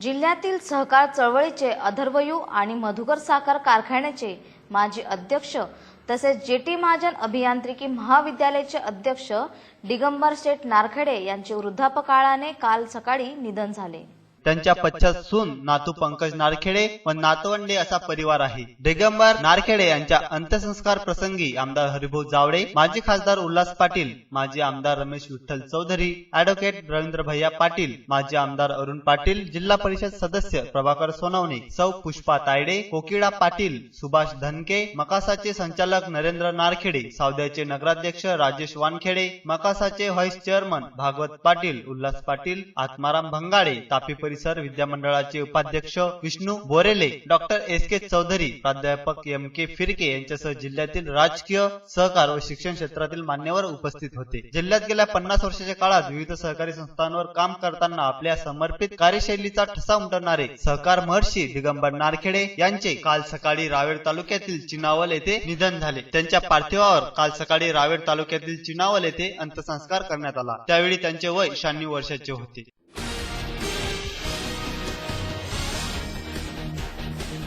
जिल्ह्यातील सहकार चळवळीचे अधर्वयू आणि मधुकर साखर कारखान्याचे माजी अध्यक्ष तसेच जेटी महाजन अभियांत्रिकी महाविद्यालयाचे अध्यक्ष दिगंबर शेठ नारखेडे यांचे वृद्धापकाळाने काल सकाळी निधन झाले. त्यांच्या पश्चात सून नातू पंकज नारखेडे व नातवंडे असा परिवार आहे. दिगंबर नारखेडे यांच्या अंत्यसंस्कार प्रसंगी आमदार हरिभाऊ जावडे माजी खासदार उल्हास पाटील माजी आमदार रमेश विठ्ठल चौधरी अॅडव्होकेट रवींद्र भैया पाटील माजी आमदार अरुण पाटील जिल्हा परिषद सदस्य प्रभाकर सोनवणे सौ पुष्पा तायडे कोकिळा पाटील सुभाष धनके मकासाचे संचालक नरेंद्र नारखेडे सावद्याचे नगराध्यक्ष राजेश वानखेडे मकासाचे व्हाईस चेअरमन भागवत पाटील उल्हास पाटील आत्माराम भंगाडे तापी परिसर विद्यामंडळाचे उपाध्यक्ष Vishnu Borele doctor S K Chaudhari प्राध्यापक एम के फिरके यांच्यासह जिल्ह्यातील राजकीय सहकार व शिक्षण क्षेत्रातील मान्यवर उपस्थित होते. जिल्ह्यात गेल्या पन्नास वर्षाच्या काळात विविध सहकारी संस्थांवर काम करताना आपल्या समर्पित कार्यशैलीचा ठसा उमटवणारे सहकार महर्षी दिगंबर नारखेडे यांचे काल सकाळी रावेर तालुक्यातील चिनावल येथे निधन झाले. त्यांच्या पार्थिवावर काल सकाळी रावेर तालुक्यातील चिनावल येथे अंत्यसंस्कार करण्यात आला. त्यावेळी त्यांचे वय शहाण्णव वर्षाचे होते.